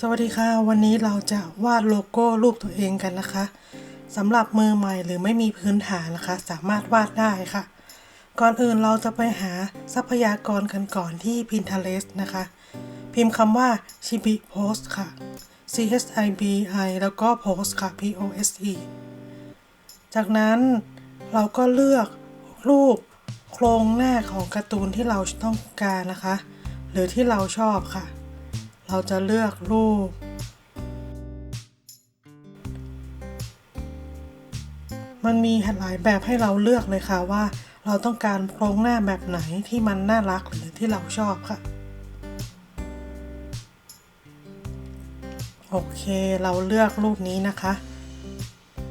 สวัสดีค่ะ วันนี้เราจะวาดโลโก้รูปตัวเองกันนะคะสำหรับมือใหม่หรือไม่มีพื้นฐานนะคะ สามารถวาดได้ค่ะ ก่อนอื่นเราจะไปหาทรัพยากรกันก่อนที่ Pinterest นะคะ พิมพ์คำว่า chibi post ค่ะ c h i b i แล้วก็ post ค่ะ p o s e จากนั้นเราก็เลือกรูปโครงหน้าของการ์ตูนที่เราต้องการนะคะ หรือที่เราชอบค่ะ เราจะเลือกรูป มันมีหลายแบบให้เราเลือกเลยค่ะว่าเราต้องการโครงหน้าแบบไหนที่มันน่ารักหรือที่เราชอบค่ะ โอเคเราเลือกรูปนี้นะคะ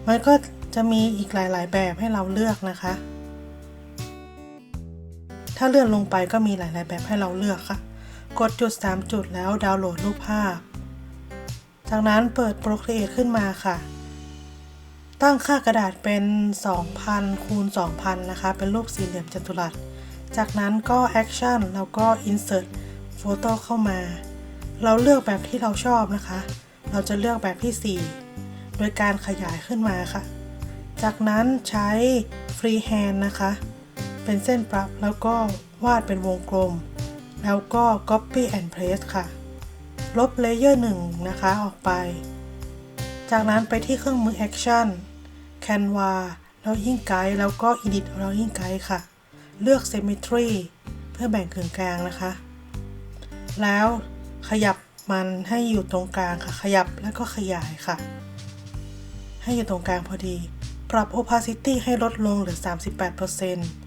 มันก็จะมีอีกหลาย ๆ แบบให้เราเลือกนะคะ ถ้าเลื่อนลงไปก็มีหลาย ๆ แบบให้เราเลือกค่ะ กดจุด 3 จุดแล้วดาวน์โหลดรูปภาพ จากนั้นเปิด Procreate ขึ้นมาค่ะ ตั้งค่ากระดาษเป็น 2,000คูณ2,000 นะคะ เป็นรูปสี่เหลี่ยมจัตุรัส จากนั้นก็ Action แล้วก็ Insert Photo เข้ามา เราเลือกแบบที่เราชอบนะคะ เราจะเลือกแบบที่ 4 โดยการขยายขึ้นมาค่ะ จากนั้นใช้ Freehand นะคะ เป็นเส้นปรับแล้วก็วาดเป็นวงกลม แล้วก็ Copy and Paste ค่ะ ลบเลเยอร์หนึ่งนะคะออกไป จากนั้นไปที่เครื่องมือ Action Canva Drawing Guide แล้วก็ Edit Drawing Guide ค่ะ เลือก Symmetry เพื่อแบ่งกึ่งกลางนะคะ แล้วขยับมันให้อยู่ตรงกลางค่ะ ขยับแล้วก็ขยายค่ะ ให้อยู่ตรงกลางพอดี ปรับ opacity ให้ลดลงเหลือ 38%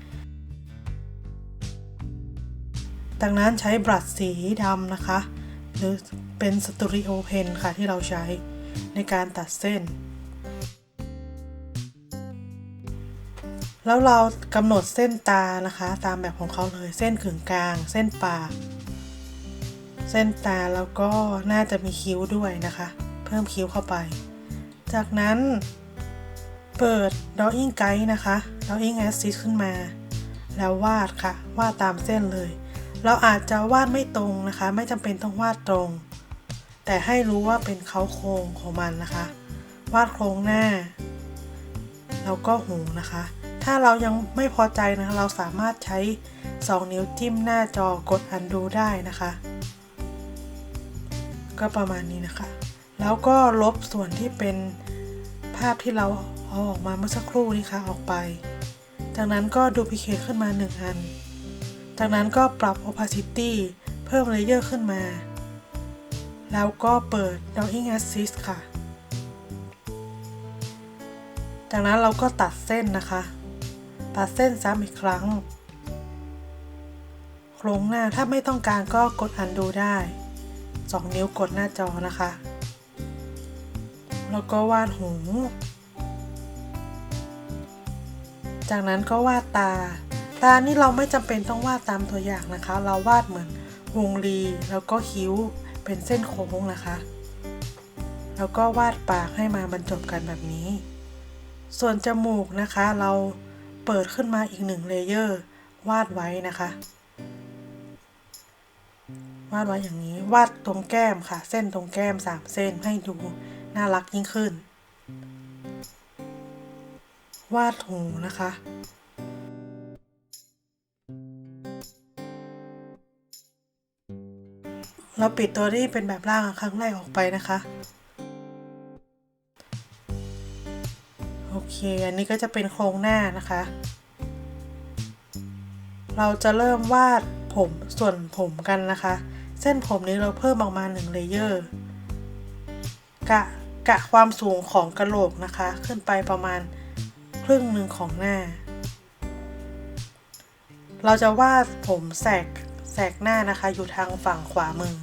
จากนั้นใช้บรัชสีดำนะคะ หรือเป็นสตูดิโอเพนค่ะที่เราใช้ในการตัดเส้น แล้วเรากำหนดเส้นตานะคะ ตามแบบของเขาเลยเส้นขึงกลาง เส้นปาก เส้นตาแล้วก็น่าจะมีคิ้วด้วยนะคะ เพิ่มคิ้วเข้าไป จากนั้นเปิด Drawing Guide นะคะ Drawing Assist ขึ้นมา แล้ววาดค่ะ วาดตามเส้นเลย เราอาจจะวาดไม่ตรงนะคะ ไม่จำเป็นต้องวาดตรง แต่ให้รู้ว่าเป็นเขาโครงของมันนะคะ วาดโครงหน้า แล้วก็หูนะคะ ถ้าเรายังไม่พอใจนะคะ เราสามารถใช้ 2 นิ้วจิ้มหน้าจอกด undo ได้นะคะ ก็ประมาณนี้นะคะ แล้วก็ลบส่วนที่เป็นภาพที่เราเอาออกมาเมื่อสักครู่นี้ค่ะออกไป จากนั้นก็ดูพิเคทขึ้นมา 1 อัน จากนั้นก็ปรับ opacity เพิ่มเลเยอร์ขึ้นมา แล้วก็เปิด drawing assist ค่ะ จากนั้นเราก็ตัดเส้นนะคะ ตัดเส้นซ้ำอีกครั้ง โครงหน้าถ้าไม่ต้องการก็กด undo ได้ 2 นิ้วกดหน้าจอนะคะ แล้วก็วาดหู จากนั้นก็วาดตา ตานี่เราไม่จำเป็นต้องวาดตามตัวอย่างนะคะ เราวาดเหมือนวงรีแล้วก็คิ้วเป็นเส้นโค้งนะคะ แล้วก็วาดปากให้มาบรรจบกันแบบนี้ ส่วนจมูกนะคะ เราเปิดขึ้นมาอีกหนึ่งเลเยอร์วาดไว้นะคะ วาดไว้อย่างนี้วาดตรงแก้มค่ะ เส้นตรงแก้มสามเส้นให้ดูน่ารักยิ่งขึ้น วาดหูนะคะ เราปิดตัวที่เป็นแบบล่างครั้งแรกออกไปนะคะ โอเค อันนี้ก็จะเป็นโครงหน้านะคะ เราจะเริ่มวาดผมส่วนผมกันนะคะ เส้นผมนี้เราเพิ่มออกมา1เลเยอร์กะกะความสูงของกระโหลกนะคะ ขึ้นไปประมาณครึ่งหนึ่งของหน้า เราจะวาดผมแสก สกหน้านะคะ อยู่ทางฝั่งขวามือ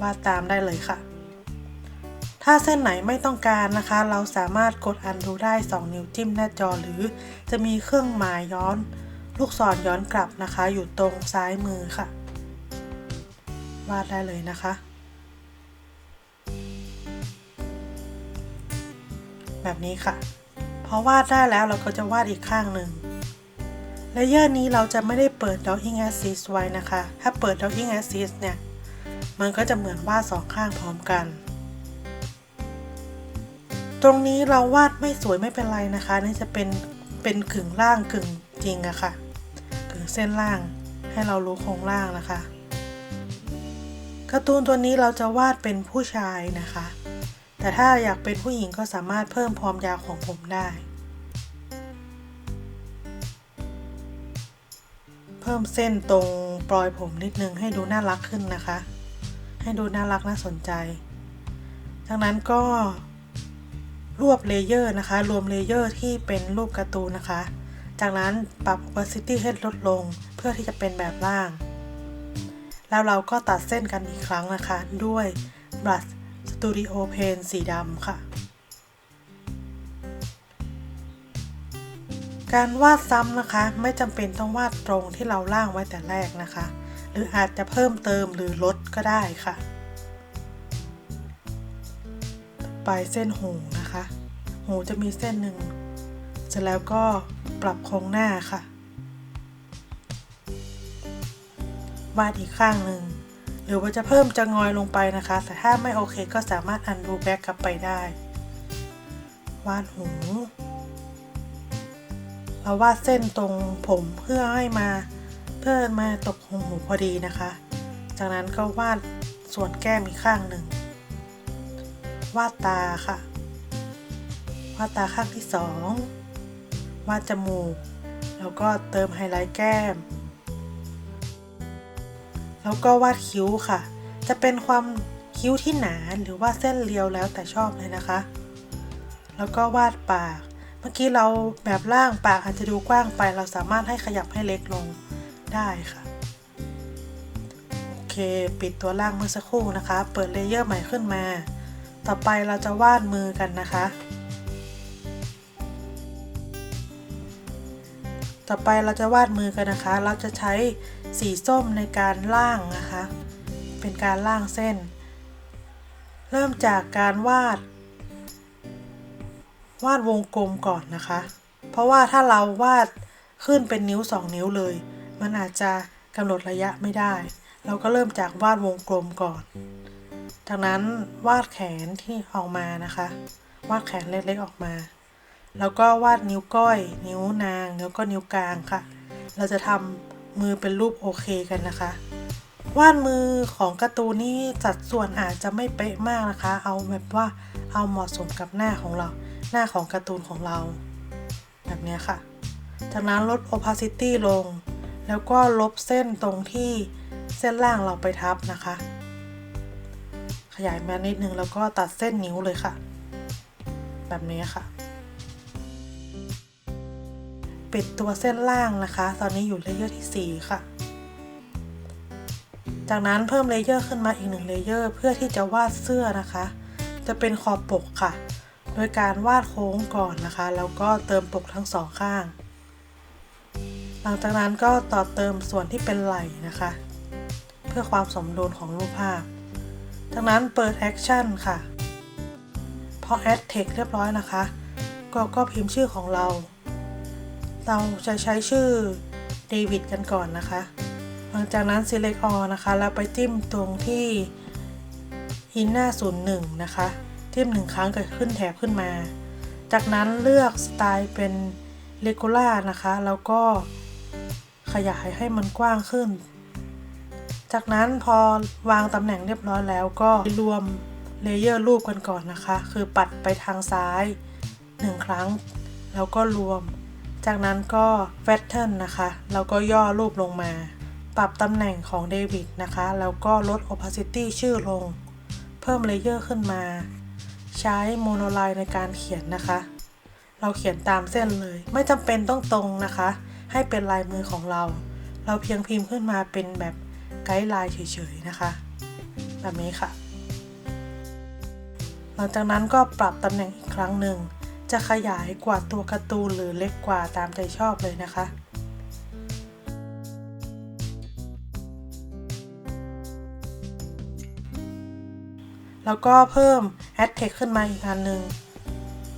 วาดตามได้เลยค่ะ ถ้าเส้นไหนไม่ต้องการนะคะ เราสามารถกด undo ได้ 2 นิ้วจิ้มหน้าจอหรือ จะมีเครื่องหมายย้อน ลูกศรย้อนกลับนะคะ อยู่ตรงซ้ายมือค่ะ วาดได้เลยนะคะ แบบนี้ค่ะพอวาดได้แล้วเราก็จะวาดอีกข้างหนึ่ง เลเยอร์นี้เราจะไม่ได้เปิด Drawing Assist ไว้นะคะ ถ้าเปิด Drawing Assist เนี่ย มันก็จะเหมือนวาดสองข้างพร้อมกัน ตรงนี้เราวาดไม่สวยไม่เป็นไรนะคะ นี่จะเป็นเป็นกึ่งล่างกึ่งจริงอะค่ะ กึ่งเส้นล่างให้เรารู้โครงล่างนะคะการ์ตูนตัวนี้เราจะวาดเป็นผู้ชายนะคะ แต่ถ้าอยากเป็นผู้หญิงก็สามารถเพิ่มความยาวของผมได้ พิ่มเส้นตรงปลอยผมนิดนึงให้ดูน่ารักขึ้นนะคะ ให้ดูน่ารักน่าสนใจ จากนั้นก็รวบเลเยอร์นะคะ รวมเลเยอร์ที่เป็นรูปการ์ตูนนะคะ จากนั้นปรับ opacity ให้ลดลงเพื่อที่จะเป็นแบบล่าง แล้วเราก็ตัดเส้นกันอีกครั้งนะคะ ด้วย brush studio pen สีดำค่ะ การวาดซ้ำนะคะไม่จำเป็นต้องวาดตรงที่เราล่างไว้แต่แรกนะคะ หรืออาจจะเพิ่มเติมหรือลดก็ได้ค่ะ ไปเส้นหูนะคะ หูจะมีเส้นหนึ่งเสร็จแล้วก็ปรับโครงหน้าค่ะ วาดอีกข้างหนึ่งหรือว่าจะเพิ่มจะงอยลงไปนะคะ แต่ถ้าไม่โอเคก็สามารถอันดูแบ็กกลับไปได้ วาดหู เราวาดเส้นตรงผมเพื่อให้มาเพื่อมาตกหูหูพอดีนะคะ จากนั้นก็วาดส่วนแก้มอีกข้างหนึ่ง วาดตาค่ะ วาดตาข้างที่สอง วาดจมูก แล้วก็เติมไฮไลท์แก้ม แล้วก็วาดคิ้วค่ะ จะเป็นความคิ้วที่หนาหรือว่าเส้นเรียวแล้วแต่ชอบเลยนะคะ แล้วก็วาดปาก มื่อกี้เราแบบล่างปากอาจจะดูกว้างไป เราสามารถให้ขยับให้เล็กลงได้ค่ะ โอเค ปิดตัวล่างเมื่อสักครู่นะคะ เปิดเลเยอร์ใหม่ขึ้นมา ต่อไปเราจะวาดมือกันนะคะ ต่อไปเราจะวาดมือกันนะคะ เราจะใช้สีส้มในการล่างนะคะ เป็นการล่างเส้น เริ่มจากการวาด วาดวงกลมก่อนนะคะ เพราะว่าถ้าเราวาดขึ้นเป็นนิ้ว 2 นิ้วเลย มันอาจจะกำหนดระยะไม่ได้ เราก็เริ่มจากวาดวงกลมก่อน จากนั้นวาดแขนที่ออกมานะคะ วาดแขนเล็กๆออกมา แล้วก็วาดนิ้วก้อย นิ้วนางแล้วก็นิ้วกลางค่ะ เราจะทำมือเป็นรูปโอเคกันนะคะวาดมือของการ์ตูนนี่สัดส่วนอาจจะไม่เป๊ะมากนะคะ เอาแบบว่าเอาเหมาะสมกับหน้าของเรา หน้าของการ์ตูนของเรา แบบนี้ค่ะ จากนั้นลด opacity ลง แล้วก็ลบเส้นตรงที่เส้นล่างเราไปทับนะคะ ขยายมานิดนึงแล้วก็ตัดเส้นนิ้วเลยค่ะ แบบนี้ค่ะ ปิดตัวเส้นล่างนะคะ ตอนนี้อยู่เลเยอร์ที่ 4 ค่ะจากนั้นเพิ่มเลเยอร์ขึ้นมาอีกหนึ่งเลเยอร์เพื่อที่จะวาดเสื้อนะคะ จะเป็นขอบปกค่ะ โดยการวาดโค้งก่อนนะคะ แล้วก็เติมปกทั้งสองข้าง หลังจากนั้นก็ต่อเติมส่วนที่เป็นไหล่นะคะ เพื่อความสมดุลของรูปภาพ จากนั้นเปิดแอคชั่นค่ะ พอแอดเทคเรียบร้อยนะคะ ก็ก็พิมพ์ชื่อของเรา เราจะใช้ชื่อเดวิดกันก่อนนะคะ หลังจากนั้น select all นะคะ แล้วไปจิ้มตรงที่ in หน้า01 นะคะ จิ้มหนึ่งครั้งเกิดขึ้นแถบขึ้นมา จากนั้นเลือกสไตล์เป็น regular นะคะ แล้วก็ขยายให้มันกว้างขึ้น จากนั้นพอวางตำแหน่งเรียบร้อยแล้วก็รวมเลเยอร์รูปกันก่อนนะคะ คือปัดไปทางซ้าย 1 ครั้ง แล้วก็รวม จากนั้นก็ Fatten นะคะ แล้วก็ย่อรูปลงมา ปรับตำแหน่งของเดวิดนะคะ แล้วก็ลด opacity ชื่อลง เพิ่มเลเยอร์ขึ้นมา ใช้โมโนไลน์ในการเขียนนะคะ เราเขียนตามเส้นเลย ไม่จำเป็นต้องตรงนะคะ ให้เป็นลายมือของเรา เราเพียงพิมพ์ขึ้นมาเป็นแบบไกด์ไลน์เฉยๆนะคะ แบบนี้ค่ะ หลังจากนั้นก็ปรับตำแหน่งอีกครั้งหนึ่ง จะขยายกว่าตัวการ์ตูนหรือเล็กกว่าตามใจชอบเลยนะคะ แล้วก็เพิ่ม Add Text ขึ้นมาอีกอันหนึ่ง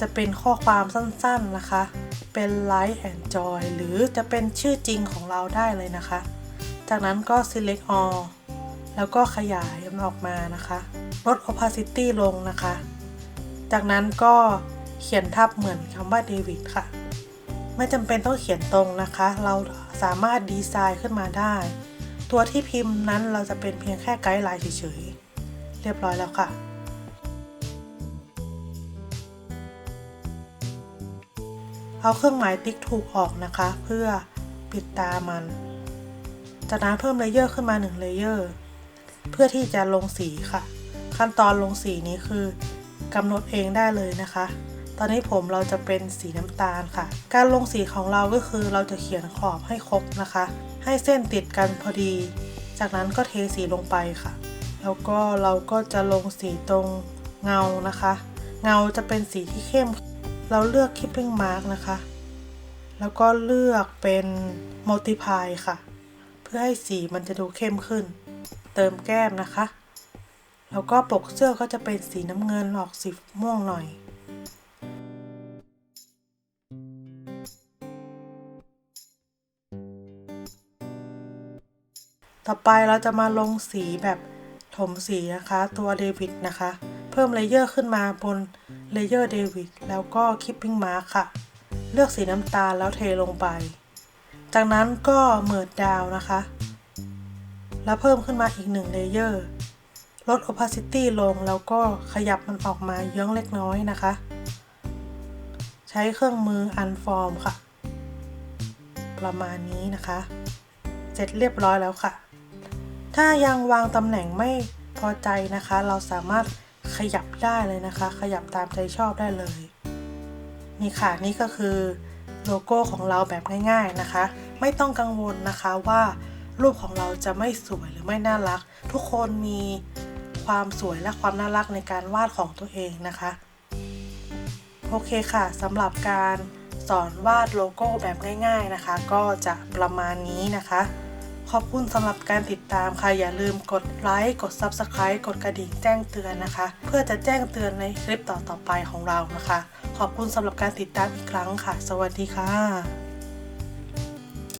จะเป็นข้อความสั้นๆนะคะ เป็น Like and Joy หรือจะเป็นชื่อจริงของเราได้เลยนะคะ จากนั้นก็ Select All แล้วก็ขยายมันออกมานะคะ ลด opacity ลงนะคะ จากนั้นก็เขียนทับเหมือนคำว่าเดวิดค่ะ ไม่จำเป็นต้องเขียนตรงนะคะ เราสามารถดีไซน์ขึ้นมาได้ ตัวที่พิมพ์นั้นเราจะเป็นเพียงแค่ไกด์ไลน์เฉยๆ เรียบร้อยแล้วค่ะเอาเครื่องหมายติ๊กถูกออกนะคะ เพื่อปิดตามัน จากนั้นเพิ่มเลเยอร์ขึ้นมา1เลเยอร์เพื่อที่จะลงสีค่ะ ขั้นตอนลงสีนี้คือกำหนดเองได้เลยนะคะ ตอนนี้ผมเราจะเป็นสีน้ำตาลค่ะ การลงสีของเราก็คือเราจะเขียนขอบให้ครบนะคะ ให้เส้นติดกันพอดี จากนั้นก็เทสีลงไปค่ะ แล้วก็เราก็จะลงสีตรงเงานะคะ เงาจะเป็นสีที่เข้ม เราเลือก Keeping Mark นะคะ แล้วก็เลือกเป็น Multiply ค่ะ เพื่อให้สีมันจะดูเข้มขึ้น เติมแก้มนะคะ แล้วก็ปกเสื้อก็จะเป็นสีน้ำเงินออกสีม่วงหน่อยต่อไปเราจะมาลงสีแบบ ถมสีนะคะตัวเดวิดนะคะ เพิ่มเลเยอร์ขึ้นมาบนเลเยอร์เดวิดแล้วก็คิปปิ้งมาร์ค่ะ เลือกสีน้ำตาลแล้วเทลงไป จากนั้นก็เมิดดาวนะคะ แล้วเพิ่มขึ้นมาอีกหนึ่งเลเยอร์ลด opacity ลงแล้วก็ขยับมันออกมาเยื้องเล็กน้อยนะคะ ใช้เครื่องมือ unform ค่ะ ประมาณนี้นะคะ เสร็จเรียบร้อยแล้วค่ะ ถ้ายังวางตำแหน่งไม่พอใจนะคะ เราสามารถขยับได้เลยนะคะ ขยับตามใจชอบได้เลย นี่ค่ะนี่ก็คือโลโก้ของเราแบบง่าย ๆนะคะ ไม่ต้องกังวลนะคะว่ารูปของเราจะไม่สวยหรือไม่น่ารัก ทุกคนมีความสวยและความน่ารักในการวาดของตัวเองนะคะ โอเคค่ะสำหรับการสอนวาดโลโก้แบบง่าย ๆนะคะ ก็จะประมาณนี้นะคะ ขอบคุณสำหรับการติดตามค่ะ อย่าลืมกดไลค์ กด Subscribe กดกระดิ่งแจ้งเตือนนะคะ เพื่อจะแจ้งเตือนในคลิปต่อๆไปของเรานะคะ ขอบคุณสำหรับการติดตามอีกครั้งค่ะ สวัสดีค่ะ